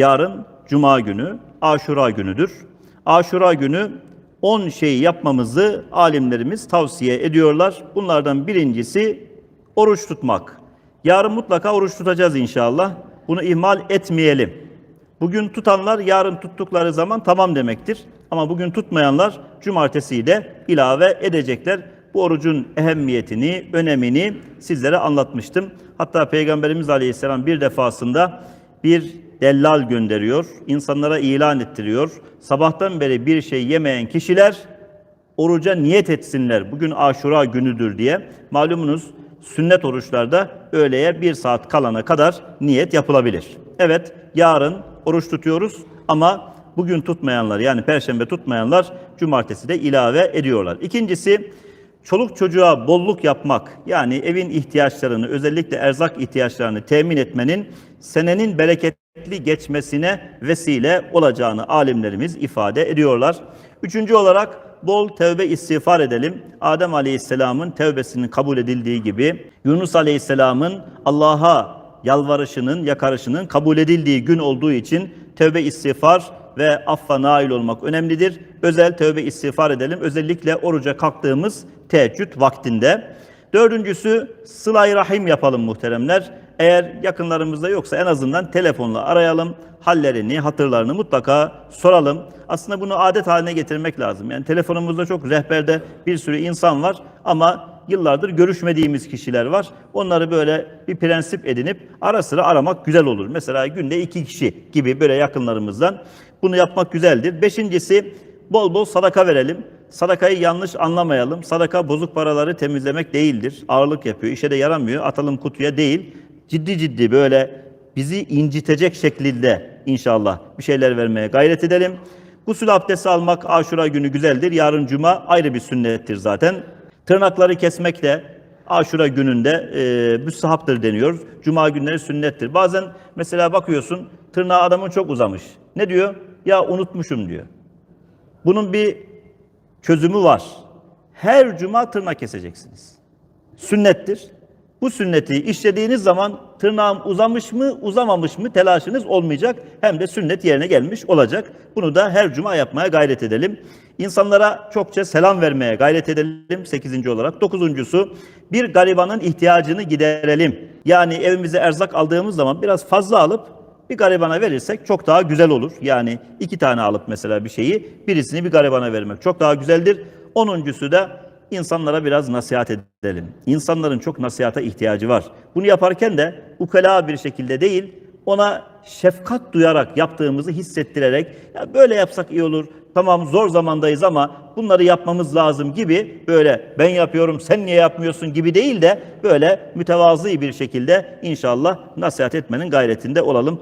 Yarın Cuma günü, Aşura günüdür. Aşura günü 10 şey yapmamızı alimlerimiz tavsiye ediyorlar. Bunlardan birincisi oruç tutmak. Yarın mutlaka oruç tutacağız inşallah. Bunu ihmal etmeyelim. Bugün tutanlar yarın tuttukları zaman tamam demektir. Ama bugün tutmayanlar cumartesiyi de ilave edecekler. Bu orucun ehemmiyetini, önemini sizlere anlatmıştım. Hatta Peygamberimiz Aleyhisselam bir defasında bir dellal gönderiyor, insanlara ilan ettiriyor. Sabahtan beri bir şey yemeyen kişiler oruca niyet etsinler. Bugün aşura günüdür diye. Malumunuz sünnet oruçlarda öğleye bir saat kalana kadar niyet yapılabilir. Evet yarın oruç tutuyoruz ama bugün tutmayanlar yani perşembe tutmayanlar cumartesi de ilave ediyorlar. İkincisi çoluk çocuğa bolluk yapmak yani evin ihtiyaçlarını özellikle erzak ihtiyaçlarını temin etmenin senenin bereketli geçmesine vesile olacağını alimlerimiz ifade ediyorlar. Üçüncü olarak bol tevbe istiğfar edelim. Adem Aleyhisselam'ın tevbesinin kabul edildiği gibi Yunus Aleyhisselam'ın Allah'a yalvarışının, yakarışının kabul edildiği gün olduğu için tevbe istiğfar ve affa nail olmak önemlidir. Özel tevbe istiğfar edelim. Özellikle oruca kalktığımız teheccüd vaktinde. Dördüncüsü sıla rahim yapalım muhteremler. Eğer yakınlarımızda yoksa en azından telefonla arayalım. Hallerini, hatırlarını mutlaka soralım. Aslında bunu adet haline getirmek lazım. Yani telefonumuzda çok rehberde bir sürü insan var ama yıllardır görüşmediğimiz kişiler var. Onları böyle bir prensip edinip ara sıra aramak güzel olur. Mesela günde iki kişi gibi böyle yakınlarımızdan bunu yapmak güzeldir. Beşincisi bol bol sadaka verelim. Sadakayı yanlış anlamayalım. Sadaka bozuk paraları temizlemek değildir. Ağırlık yapıyor, işe de yaramıyor. Atalım kutuya değil. Ciddi ciddi böyle bizi incitecek şekilde inşallah bir şeyler vermeye gayret edelim. Gusül abdesti almak aşura günü güzeldir. Yarın cuma ayrı bir sünnettir zaten. Tırnakları kesmek de aşura gününde e, müstahaptır deniyor. Cuma günleri sünnettir. Bazen mesela bakıyorsun tırnağı adamın çok uzamış. Ne diyor? Ya unutmuşum diyor. Bunun bir çözümü var. Her cuma tırnak keseceksiniz. Sünnettir. Bu sünneti işlediğiniz zaman tırnağım uzamış mı uzamamış mı telaşınız olmayacak. Hem de sünnet yerine gelmiş olacak. Bunu da her cuma yapmaya gayret edelim. İnsanlara çokça selam vermeye gayret edelim. Sekizinci olarak. Dokuzuncusu bir garibanın ihtiyacını giderelim. Yani evimize erzak aldığımız zaman biraz fazla alıp bir garibana verirsek çok daha güzel olur. Yani iki tane alıp mesela bir şeyi birisini bir garibana vermek çok daha güzeldir. Onuncusu da insanlara biraz nasihat edelim. İnsanların çok nasihata ihtiyacı var. Bunu yaparken de ukala bir şekilde değil, ona şefkat duyarak yaptığımızı hissettirerek ya böyle yapsak iyi olur. Tamam zor zamandayız ama bunları yapmamız lazım gibi böyle ben yapıyorum sen niye yapmıyorsun gibi değil de böyle mütevazı bir şekilde inşallah nasihat etmenin gayretinde olalım.